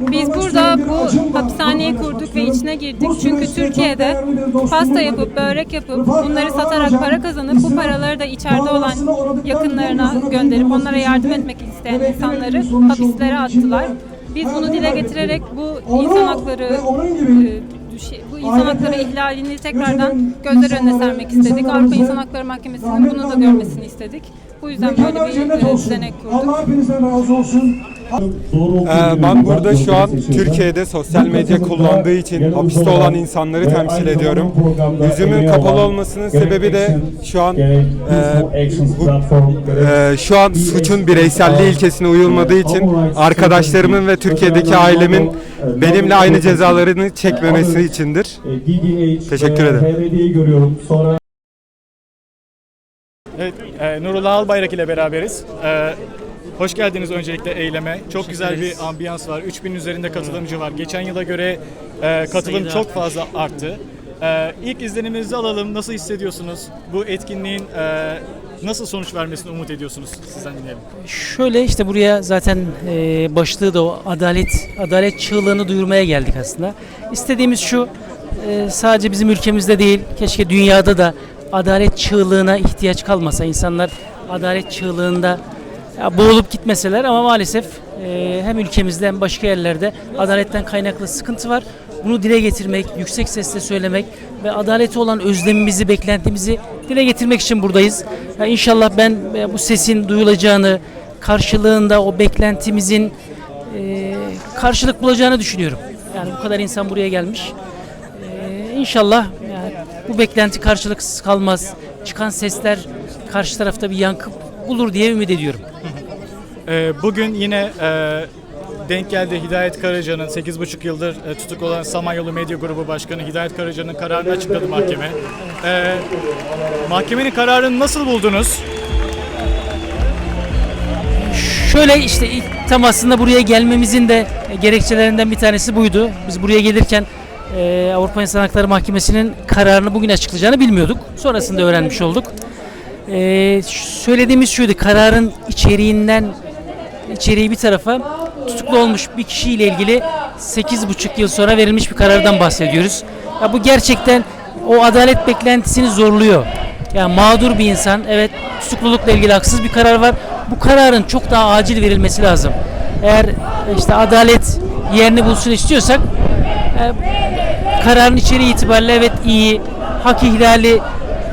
Biz burada bu hapishaneyi kurduk ve içine girdik. Çünkü Türkiye'de pasta yapıp, börek yapıp, bunları satarak para kazanıp bu paraları da içeride olan yakınlarına gönderip onlara yardım etmek isteyen insanları hapislere attılar. Biz bunu dile getirerek bu insan hakları e, bu insan hakları ihlalini tekrardan gözler önüne sermek istedik. Avrupa İnsan Hakları Mahkemesi'nin bunu da görmesini istedik. Bu yüzden böyle bir e, düzenek kurduk. Allah hepinizden razı olsun. Ee, ben burada şu an Türkiye'de sosyal medya kullandığı için hapiste olan insanları temsil ediyorum. Yüzümün kapalı olmasının sebebi de şu an e, bu, e, şu an suçun bireyselliği ilkesine uyulmadığı için arkadaşlarımın ve Türkiye'deki ailemin benimle aynı cezalarını çekmemesi içindir. Teşekkür ederim. Evet, e, Nurullah Albayrak ile beraberiz. E, hoş geldiniz öncelikle eyleme. Çok güzel bir ambiyans var. 3000 üzerinde katılımcı var. Geçen yıla göre e, katılım çok fazla arttı. E, ilk izleniminizi alalım. Nasıl hissediyorsunuz? Bu etkinliğin e, nasıl sonuç vermesini umut ediyorsunuz? Sizden dinleyelim. Şöyle işte buraya zaten e, başlığı da o adalet adalet çığlığını duyurmaya geldik aslında. İstediğimiz şu e, sadece bizim ülkemizde değil keşke dünyada da adalet çığlığına ihtiyaç kalmasa insanlar adalet çığlığında ya, boğulup gitmeseler ama maalesef e, hem ülkemizde hem başka yerlerde adaletten kaynaklı sıkıntı var. Bunu dile getirmek, yüksek sesle söylemek ve adalete olan özlemimizi, beklentimizi dile getirmek için buradayız. Ya inşallah ben e, bu sesin duyulacağını, karşılığında o beklentimizin e, karşılık bulacağını düşünüyorum. Yani bu kadar insan buraya gelmiş. E, inşallah bu beklenti karşılıksız kalmaz. Çıkan sesler karşı tarafta bir yankı bulur diye ümit ediyorum. E, bugün yine e, denk geldi Hidayet Karaca'nın 8,5 yıldır e, tutuklu olan Samanyolu Medya Grubu Başkanı Hidayet Karaca'nın kararını açıkladı mahkeme. E, mahkemenin kararını nasıl buldunuz? Şöyle işte ilk tam aslında buraya gelmemizin de gerekçelerinden bir tanesi buydu. Biz buraya gelirken e, Avrupa İnsan Hakları Mahkemesi'nin kararını bugün açıklayacağını bilmiyorduk. Sonrasında öğrenmiş olduk. E, söylediğimiz şuydu, kararın içeriğinden içeriği bir tarafa tutuklu olmuş bir kişiyle ilgili 8,5 yıl sonra verilmiş bir karardan bahsediyoruz. Ya bu gerçekten o adalet beklentisini zorluyor. Yani mağdur bir insan, evet tutuklulukla ilgili haksız bir karar var. Bu kararın çok daha acil verilmesi lazım. Eğer işte adalet yerini bulsun istiyorsak e, kararın içeriği itibariyle evet iyi, hak ihlali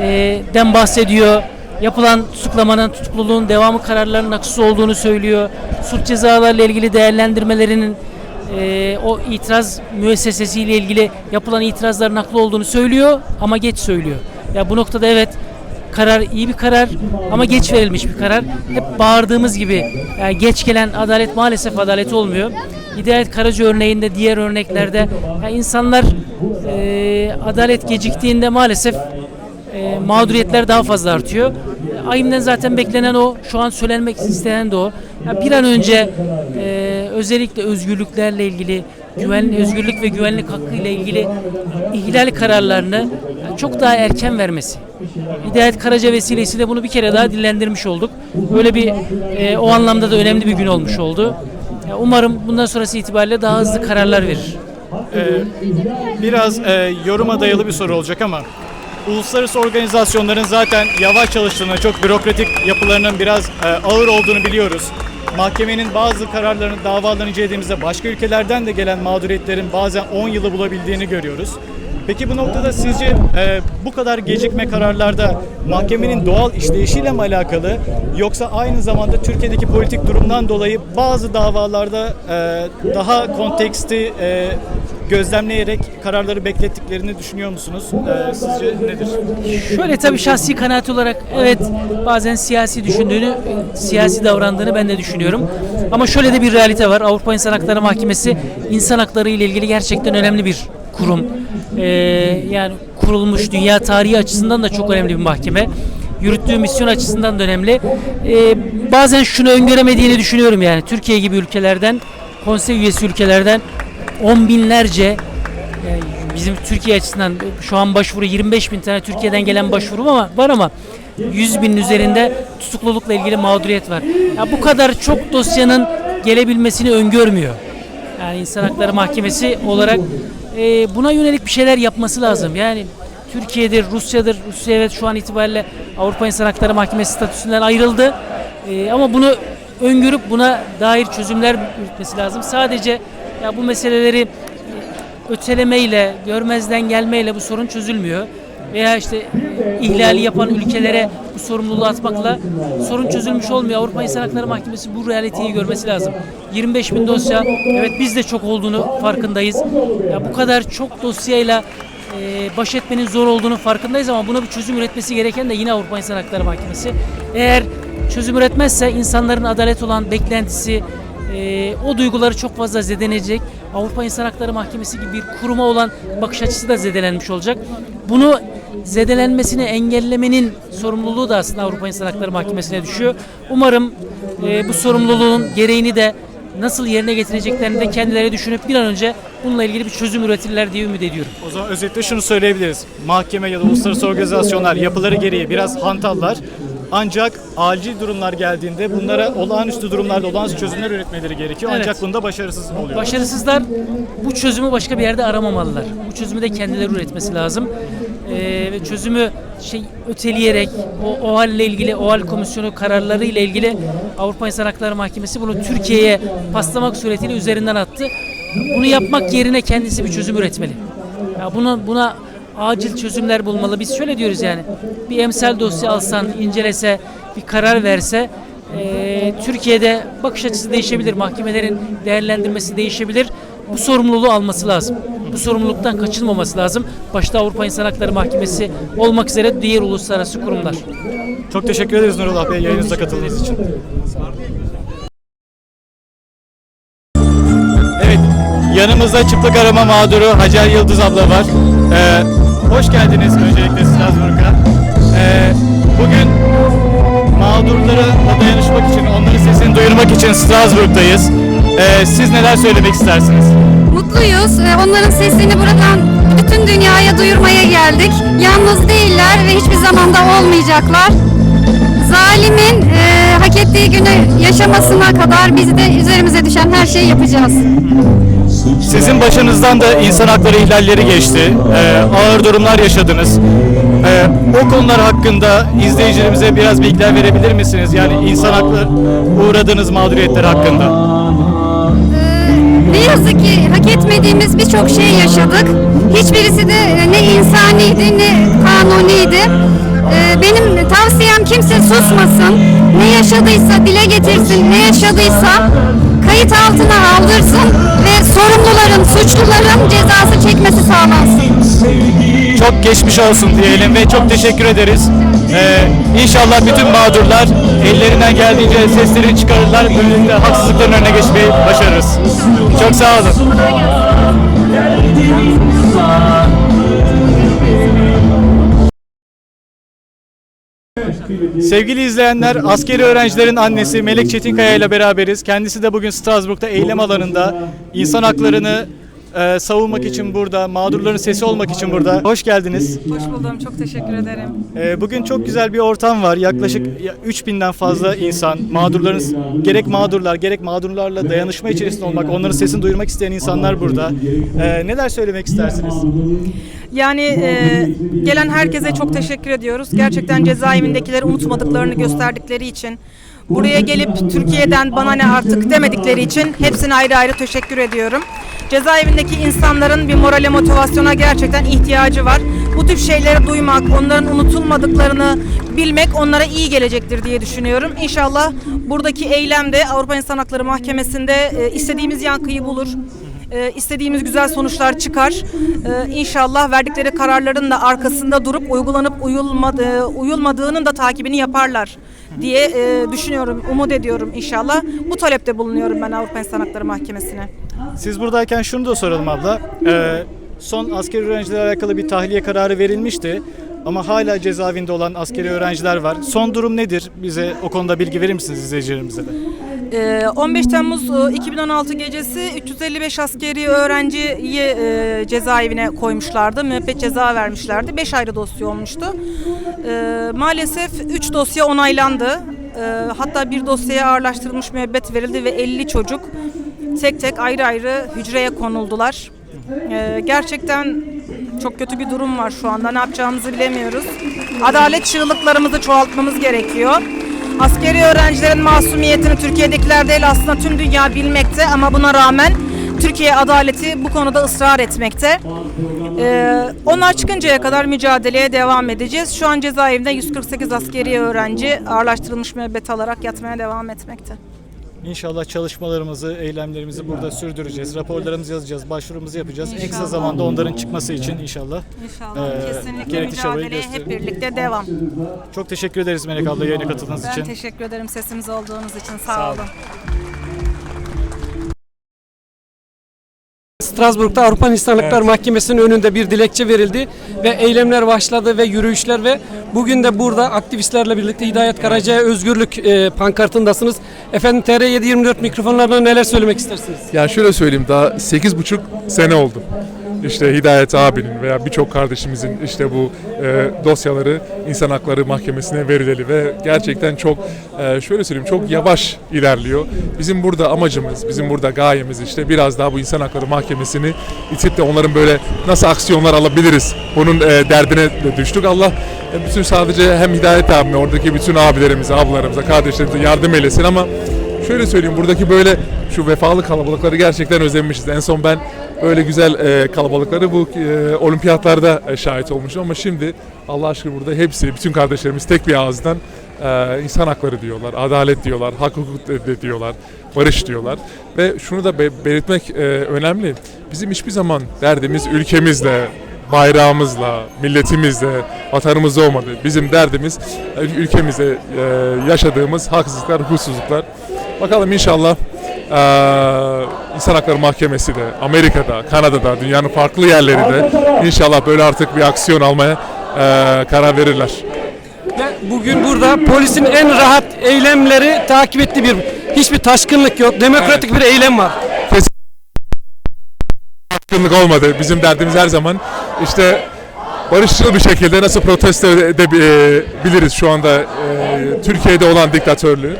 e, den bahsediyor. Yapılan tutuklamanın, tutukluluğun devamı kararlarının haksız olduğunu söylüyor. Suç cezalarla ilgili değerlendirmelerinin e, o itiraz müessesesiyle ilgili yapılan itirazların haklı olduğunu söylüyor ama geç söylüyor. Ya bu noktada evet karar iyi bir karar ama geç verilmiş bir karar. Hep bağırdığımız gibi yani geç gelen adalet maalesef adalet olmuyor. Hidayet Karaca örneğinde diğer örneklerde ya insanlar e, adalet geciktiğinde maalesef e, mağduriyetler daha fazla artıyor. Ayım'dan zaten beklenen o, şu an söylenmek istenen de o. Ya bir an önce e, özellikle özgürlüklerle ilgili, güven, özgürlük ve güvenlik hakkı ile ilgili ihlal kararlarını çok daha erken vermesi. Hidayet Karaca vesilesiyle bunu bir kere daha dillendirmiş olduk. Böyle bir e, o anlamda da önemli bir gün olmuş oldu. Ya umarım bundan sonrası itibariyle daha hızlı kararlar verir. Biraz e, yoruma dayalı bir soru olacak ama uluslararası organizasyonların zaten yavaş çalıştığını, çok bürokratik yapılarının biraz e, ağır olduğunu biliyoruz. Mahkemenin bazı kararlarını, davalarını incelediğimizde başka ülkelerden de gelen mağduriyetlerin bazen 10 yılı bulabildiğini görüyoruz. Peki bu noktada sizce e, bu kadar gecikme kararlarda mahkemenin doğal işleyişiyle mi alakalı yoksa aynı zamanda Türkiye'deki politik durumdan dolayı bazı davalarda e, daha konteksti e, gözlemleyerek kararları beklettiklerini düşünüyor musunuz? E, sizce nedir? Şöyle tabii şahsi kanaat olarak evet bazen siyasi düşündüğünü, siyasi davrandığını ben de düşünüyorum. Ama şöyle de bir realite var. Avrupa İnsan Hakları Mahkemesi insan hakları ile ilgili gerçekten önemli bir kurum. Ee, yani kurulmuş dünya tarihi açısından da çok önemli bir mahkeme. Yürüttüğü misyon açısından da önemli. Ee, bazen şunu öngöremediğini düşünüyorum yani Türkiye gibi ülkelerden, konsey üyesi ülkelerden on binlerce yani bizim Türkiye açısından şu an başvuru 25 bin tane Türkiye'den gelen başvuru ama var ama 100 binin üzerinde tutuklulukla ilgili mağduriyet var. Ya bu kadar çok dosyanın gelebilmesini öngörmüyor. Yani İnsan Hakları Mahkemesi olarak e, buna yönelik bir şeyler yapması lazım. Yani Türkiye'dir, Rusya'dır. Rusya evet şu an itibariyle Avrupa İnsan Hakları Mahkemesi statüsünden ayrıldı. E, ama bunu öngörüp buna dair çözümler üretmesi lazım. Sadece ya bu meseleleri ötelemeyle, görmezden gelmeyle bu sorun çözülmüyor. Veya işte ihlali yapan ülkelere bu sorumluluğu atmakla sorun çözülmüş olmuyor. Avrupa İnsan Hakları Mahkemesi bu realiteyi görmesi lazım. 25 bin dosya, evet biz de çok olduğunu farkındayız. Ya bu kadar çok dosyayla e, baş etmenin zor olduğunu farkındayız ama buna bir çözüm üretmesi gereken de yine Avrupa İnsan Hakları Mahkemesi. Eğer çözüm üretmezse insanların adalet olan beklentisi, e, o duyguları çok fazla zedelenecek. Avrupa İnsan Hakları Mahkemesi gibi bir kuruma olan bakış açısı da zedelenmiş olacak. Bunu zedelenmesini engellemenin sorumluluğu da aslında Avrupa İnsan Hakları Mahkemesi'ne düşüyor. Umarım e, bu sorumluluğun gereğini de nasıl yerine getireceklerini de kendileri düşünüp bir an önce bununla ilgili bir çözüm üretirler diye ümit ediyorum. O zaman özetle şunu söyleyebiliriz. Mahkeme ya da uluslararası organizasyonlar yapıları gereği biraz hantallar. Ancak acil durumlar geldiğinde bunlara olağanüstü durumlarda olağanüstü çözümler üretmeleri gerekiyor. Evet. Ancak bunda başarısız oluyor. Başarısızlar bu çözümü başka bir yerde aramamalılar. Bu çözümü de kendileri üretmesi lazım. Ee, ve çözümü şey öteleyerek o OHAL ile ilgili OHAL komisyonu kararları ile ilgili Avrupa İnsan Hakları Mahkemesi bunu Türkiye'ye paslamak suretiyle üzerinden attı. Bunu yapmak yerine kendisi bir çözüm üretmeli. Ya buna buna acil çözümler bulmalı. Biz şöyle diyoruz yani. Bir emsal dosya alsan, incelese, bir karar verse ee, Türkiye'de bakış açısı değişebilir, mahkemelerin değerlendirmesi değişebilir. Bu sorumluluğu alması lazım. Bu sorumluluktan kaçınmaması lazım. Başta Avrupa İnsan Hakları Mahkemesi olmak üzere diğer uluslararası kurumlar. Çok teşekkür ederiz Nurullah Bey yayınınıza katıldığınız için. Evet, yanımızda çıplak arama mağduru Hacer Yıldız abla var. Ee, hoş geldiniz öncelikle Strasbourg'a. Ee, bugün mağdurlara dayanışmak için, onların sesini duyurmak için Strasbourg'dayız. Ee, siz neler söylemek istersiniz? Mutluyuz. Ee, Onların sesini buradan bütün dünyaya duyurmaya geldik. Yalnız değiller ve hiçbir zamanda olmayacaklar. Zalimin e, hak ettiği günü yaşamasına kadar biz de üzerimize düşen her şeyi yapacağız. Sizin başınızdan da insan hakları ihlalleri geçti. Ee, ağır durumlar yaşadınız. Ee, o konular hakkında izleyicilerimize biraz bilgiler verebilir misiniz? Yani insan hakları uğradığınız mağduriyetler hakkında. Ne yazık ki hak etmediğimiz birçok şey yaşadık. Hiçbirisi de ne insaniydi ne kanuniydi. Ee, Benim tavsiyem kimse susmasın. Ne yaşadıysa dile getirsin. Ne yaşadıysa kayıt altına aldırsın ve sorumluların, suçluların cezası çekmesi sağlansın. Çok geçmiş olsun diyelim ve çok teşekkür ederiz. Ee, inşallah bütün mağdurlar ellerinden geldiğince seslerini çıkarırlar. Böylelikle haksızlıkların önüne geçmeyi başarırız. Çok sağ olun. Sevgili izleyenler, askeri öğrencilerin annesi Melek Çetinkaya ile beraberiz. Kendisi de bugün Strasbourg'da eylem alanında insan haklarını e, savunmak için burada, mağdurların sesi olmak için burada. Hoş geldiniz. Hoş buldum. Çok teşekkür ederim. E, bugün çok güzel bir ortam var. Yaklaşık ya- 3000'den fazla insan, mağdurların gerek mağdurlar, gerek mağdurlarla dayanışma içerisinde olmak, onların sesini duyurmak isteyen insanlar burada. E, neler söylemek istersiniz? Yani e, gelen herkese çok teşekkür ediyoruz. Gerçekten cezaevindekileri unutmadıklarını gösterdikleri için. Buraya gelip Türkiye'den bana ne artık demedikleri için hepsine ayrı ayrı teşekkür ediyorum. Cezaevindeki insanların bir morale motivasyona gerçekten ihtiyacı var. Bu tip şeyleri duymak, onların unutulmadıklarını bilmek onlara iyi gelecektir diye düşünüyorum. İnşallah buradaki eylem de Avrupa İnsan Hakları Mahkemesi'nde e, istediğimiz yankıyı bulur. e, istediğimiz güzel sonuçlar çıkar. E, İnşallah verdikleri kararların da arkasında durup uygulanıp uyulmadığı, uyulmadığının da takibini yaparlar diye e, düşünüyorum, umut ediyorum inşallah. Bu talepte bulunuyorum ben Avrupa İnsan Hakları Mahkemesi'ne. Siz buradayken şunu da soralım abla. E, son askeri öğrencilerle alakalı bir tahliye kararı verilmişti. Ama hala cezaevinde olan askeri öğrenciler var. Son durum nedir? Bize o konuda bilgi verir misiniz izleyicilerimize de? Ee, 15 Temmuz e, 2016 gecesi 355 askeri öğrenciyi e, cezaevine koymuşlardı. Müebbet ceza vermişlerdi. 5 ayrı dosya olmuştu. Ee, maalesef 3 dosya onaylandı. Ee, hatta bir dosyaya ağırlaştırılmış müebbet verildi ve 50 çocuk tek tek ayrı ayrı hücreye konuldular. Ee, gerçekten çok kötü bir durum var şu anda. Ne yapacağımızı bilemiyoruz. Adalet çığlıklarımızı çoğaltmamız gerekiyor. Askeri öğrencilerin masumiyetini Türkiye'dekiler değil aslında tüm dünya bilmekte ama buna rağmen Türkiye adaleti bu konuda ısrar etmekte. Ee, onlar çıkıncaya kadar mücadeleye devam edeceğiz. Şu an cezaevinde 148 askeri öğrenci ağırlaştırılmış müebbet alarak yatmaya devam etmekte. İnşallah çalışmalarımızı, eylemlerimizi burada sürdüreceğiz. Raporlarımızı yazacağız, başvurumuzu yapacağız. En kısa zamanda onların çıkması için inşallah. İnşallah Ee, kesinlikle gerekli çabayı mücadeleye hep birlikte devam. Çok teşekkür ederiz Melek abla yayına katıldığınız Ben için. teşekkür ederim sesimiz olduğunuz için. Sağ olun. Strasbourg'da Avrupa İnsan Hakları Mahkemesi'nin önünde bir dilekçe verildi ve eylemler başladı ve yürüyüşler ve bugün de burada aktivistlerle birlikte Hidayet Karaca'ya özgürlük e, pankartındasınız. Efendim TR724 mikrofonlarına neler söylemek istersiniz? Ya şöyle söyleyeyim daha 8,5 sene oldu. İşte Hidayet abinin veya birçok kardeşimizin işte bu e, dosyaları İnsan Hakları Mahkemesi'ne verileli ve gerçekten çok e, şöyle söyleyeyim çok yavaş ilerliyor. Bizim burada amacımız, bizim burada gayemiz işte biraz daha bu İnsan Hakları Mahkemesi'ni itip de onların böyle nasıl aksiyonlar alabiliriz bunun e, derdine de düştük. Allah e, bütün sadece hem Hidayet abime oradaki bütün abilerimize, ablalarımıza, kardeşlerimize yardım eylesin ama Şöyle söyleyeyim buradaki böyle şu vefalı kalabalıkları gerçekten özlemişiz. En son ben böyle güzel e, kalabalıkları bu e, olimpiyatlarda e, şahit olmuştum ama şimdi Allah aşkına burada hepsi bütün kardeşlerimiz tek bir ağızdan e, insan hakları diyorlar, adalet diyorlar, hak hukuk de diyorlar, barış diyorlar ve şunu da be- belirtmek e, önemli. Bizim hiçbir zaman derdimiz ülkemizle, bayrağımızla, milletimizle, vatanımızla olmadı. Bizim derdimiz e, ülkemizde e, yaşadığımız haksızlıklar, hukuksuzluklar. Bakalım inşallah eee İnsan Hakları Mahkemesi de Amerika'da, Kanada'da, dünyanın farklı yerlerinde inşallah böyle artık bir aksiyon almaya eee, karar verirler. Ve bugün burada polisin en rahat eylemleri takip ettiği bir hiçbir taşkınlık yok. Demokratik bir eylem var. Hakkınlık olmadı. Bizim derdimiz her zaman işte barışçıl bir şekilde nasıl protesto edebiliriz şu anda eee, Türkiye'de olan diktatörlüğü.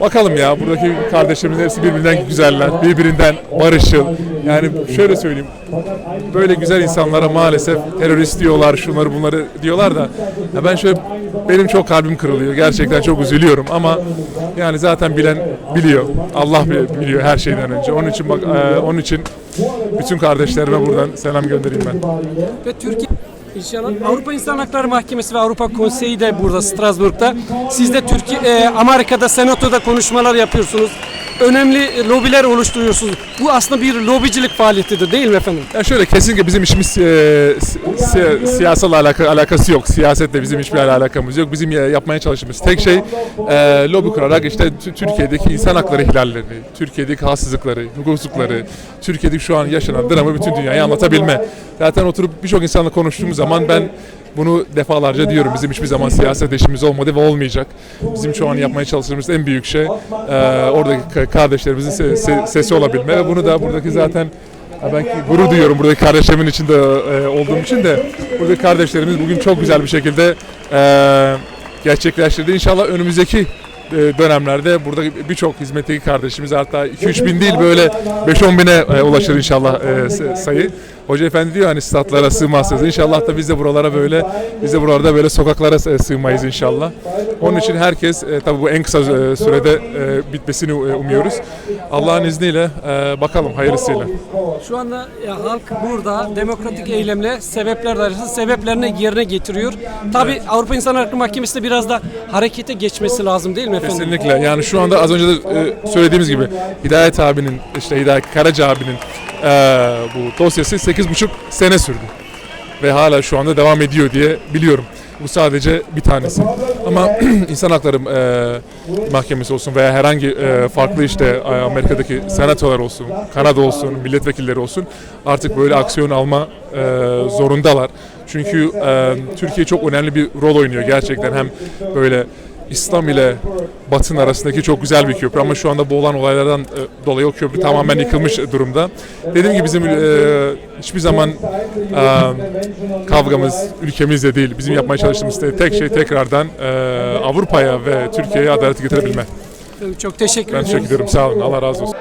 Bakalım ya buradaki kardeşlerimizin hepsi birbirinden güzeller, birbirinden barışçıl. Yani şöyle söyleyeyim, böyle güzel insanlara maalesef terörist diyorlar, şunları bunları diyorlar da ya ben şöyle benim çok kalbim kırılıyor. Gerçekten çok üzülüyorum ama yani zaten bilen biliyor. Allah bi- biliyor her şeyden önce. Onun için bak e, onun için bütün kardeşlerime buradan selam göndereyim ben. Ve Türkiye İnşallah Avrupa İnsan Hakları Mahkemesi ve Avrupa Konseyi de burada Strasbourg'da. Siz de Türkiye, e, Amerika'da Senato'da konuşmalar yapıyorsunuz. Önemli lobiler oluşturuyorsunuz. Bu aslında bir lobicilik faaliyetidir değil mi efendim? Ya şöyle kesinlikle bizim işimiz e, si- si- siyasal alaka, alakası yok. Siyasetle bizim hiçbir alakamız yok. Bizim ya- yapmaya çalıştığımız tek şey e, lobi kurarak işte Tü- Türkiye'deki insan hakları ihlallerini, Türkiye'deki haksızlıkları, hukuksuzlukları, Türkiye'deki şu an yaşanan dramı bütün dünyaya anlatabilme. Zaten oturup birçok insanla konuştuğumuz zaman ben bunu defalarca diyorum. Bizim hiçbir zaman siyaset işimiz olmadı ve olmayacak. Bizim şu an yapmaya çalıştığımız en büyük şey e, oradaki ka- kardeşlerimizin se- se- sesi olabilme ve bunu da buradaki zaten ben gurur duyuyorum buradaki kardeşlerimin içinde e, olduğum için de buradaki kardeşlerimiz bugün çok güzel bir şekilde e, gerçekleştirdi. İnşallah önümüzdeki dönemlerde burada birçok hizmetteki kardeşimiz hatta 2-3 bin değil böyle 5-10 bine e, ulaşır inşallah e, sa- sayı. Hoca efendi diyor hani statlara sığmazsınız. İnşallah da biz de buralara böyle biz de buralarda böyle sokaklara e, sığmayız inşallah. Onun için herkes e, tabii bu en kısa e, sürede e, bitmesini e, umuyoruz. Allah'ın izniyle e, bakalım hayırlısıyla. Şu anda ya, halk burada demokratik eylemle sebepler arasında sebeplerini yerine getiriyor. Tabi Avrupa İnsan Hakları Mahkemesi de biraz da harekete geçmesi lazım değil mi efendim? Kesinlikle. Yani şu anda az önce de e, söylediğimiz gibi Hidayet abinin, işte Hidayet Karaca abinin e, bu dosyası 8,5 sene sürdü. Ve hala şu anda devam ediyor diye biliyorum. Bu sadece bir tanesi. Ama insan hakları e, mahkemesi olsun veya herhangi e, farklı işte e, Amerika'daki senatolar olsun, Kanada olsun, milletvekilleri olsun artık böyle aksiyon alma e, zorundalar. Çünkü e, Türkiye çok önemli bir rol oynuyor gerçekten hem böyle İslam ile Batı'nın arasındaki çok güzel bir köprü ama şu anda bu olan olaylardan e, dolayı o köprü tamamen yıkılmış durumda. Dediğim gibi bizim e, hiçbir zaman e, kavgamız ülkemizle değil. Bizim yapmaya çalıştığımız tek şey tekrardan e, Avrupa'ya ve Türkiye'ye adaleti getirebilme. Çok teşekkür Ben ederim. teşekkür ederim. Sağ olun. Allah razı olsun.